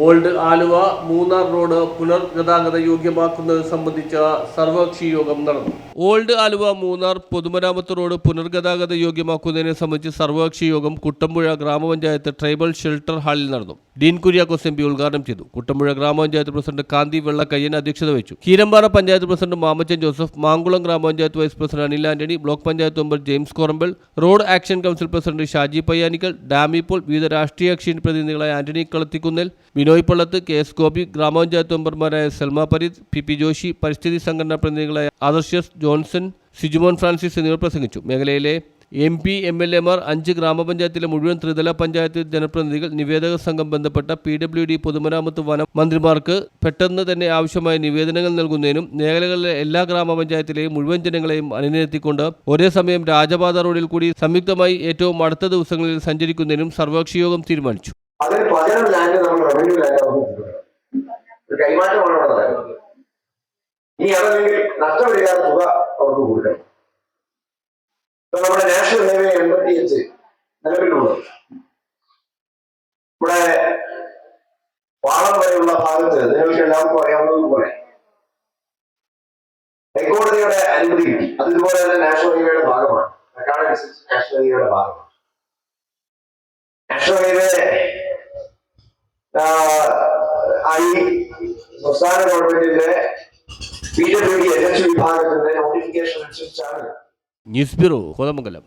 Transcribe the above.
Old Aluva Munnar road പുനർഗതാഗത യോഗ്യമാക്കുന്നത് സംബന്ധിച്ച സർവകക്ഷി യോഗം നടന്നു. ഓൾഡ് ആലുവ മൂന്നാർ പൊതുമരാമത്ത് റോഡ് പുനർഗതാഗത യോഗ്യമാക്കുന്നതിനെ സംബന്ധിച്ച് സർവകക്ഷി യോഗം കുട്ടമ്പുഴ ഗ്രാമപഞ്ചായത്ത് ട്രൈബൽ ഷെൽട്ടർ ഹാളിൽ നടന്നു. ഡീൻ കുര്യാക്കോസ് എം പി ഉദ്ഘാടനം ചെയ്തു. കുട്ടമ്പുഴ ഗ്രാമപഞ്ചായത്ത് പ്രസിഡന്റ് കാന്തി വെള്ളക്കയ്യൻ അധ്യക്ഷത വഹിച്ചു. Keerampara panchayat president Mamachan Joseph Mankulam grama panchayat vice president Anil Antony block panchayat member James Korampal road action council president Shaji Payyanikkal ഡാമിപ്പോൾ വിവിധ രാഷ്ട്രീയ കക്ഷി പ്രതിനിധികളായ ആന്റണി കളത്തിക്കുന്നൽ ബിനോയ് പള്ളത്ത് കെ എസ് ഗോപി ഗ്രാമപഞ്ചായത്ത് മെമ്പർമാരായ സൽമ പരീദ് പി പി ജോഷി പരിസ്ഥിതി സംഘടനാ പ്രതിനിധികളായ ആദർശസ് ജോൺസൺ സിജുമോൻ ഫ്രാൻസിസ് എന്നിവർ പ്രസംഗിച്ചു. മേഖലയിലെ എം പി എം എൽ എമാർ അഞ്ച് ഗ്രാമപഞ്ചായത്തിലെ മുഴുവൻ ത്രിതല പഞ്ചായത്ത് ജനപ്രതിനിധികൾ നിവേദക സംഘം ബന്ധപ്പെട്ട പി ഡബ്ല്യു ഡി പൊതുമരാമത്ത് വനം മന്ത്രിമാർക്ക് പെട്ടെന്ന് തന്നെ ആവശ്യമായ നിവേദനങ്ങൾ നൽകുന്നതിനും മേഖലകളിലെ എല്ലാ ഗ്രാമപഞ്ചായത്തിലെയും മുഴുവൻ ജനങ്ങളെയും അണിനിരത്തിക്കൊണ്ട് ഒരേ സമയം രാജപാത റോഡിൽ കൂടി സംയുക്തമായി ഏറ്റവും അടുത്ത ദിവസങ്ങളിൽ സഞ്ചരിക്കുന്നതിനും സർവകക്ഷി യോഗം തീരുമാനിച്ചു കൈമാറ്റമാണ് ഇനി അതല്ലെങ്കിൽ നഷ്ടമില്ലാത്ത തുക അവർക്ക് കൊടുക്കണം. നമ്മുടെ നാഷണൽ ഹൈവേ എൺപത്തി അഞ്ച് നിലവിലുള്ളത്. ഇവിടെ പാളം വരെയുള്ള ഭാഗത്ത് നിങ്ങൾക്ക് എല്ലാവർക്കും അറിയാവുന്നതുപോലെ ഹൈക്കോടതിയുടെ അനുമതി കിട്ടി. അത് ഇതുപോലെ തന്നെ നാഷണൽ ഹൈവേയുടെ ഭാഗമാണ്. റെക്കോർഡ് അനുസരിച്ച് നാഷണൽ ഹൈവേയുടെ ഭാഗമാണ്. നാഷണൽ ഹൈവേ ആയി സംസ്ഥാന ഗവൺമെന്റിന്റെ P W D N H വിഭാഗത്തിന്റെ നോട്ടിഫിക്കേഷൻ അനുസരിച്ചാണ് న్యూస్ బ్యూరో కోదమగలం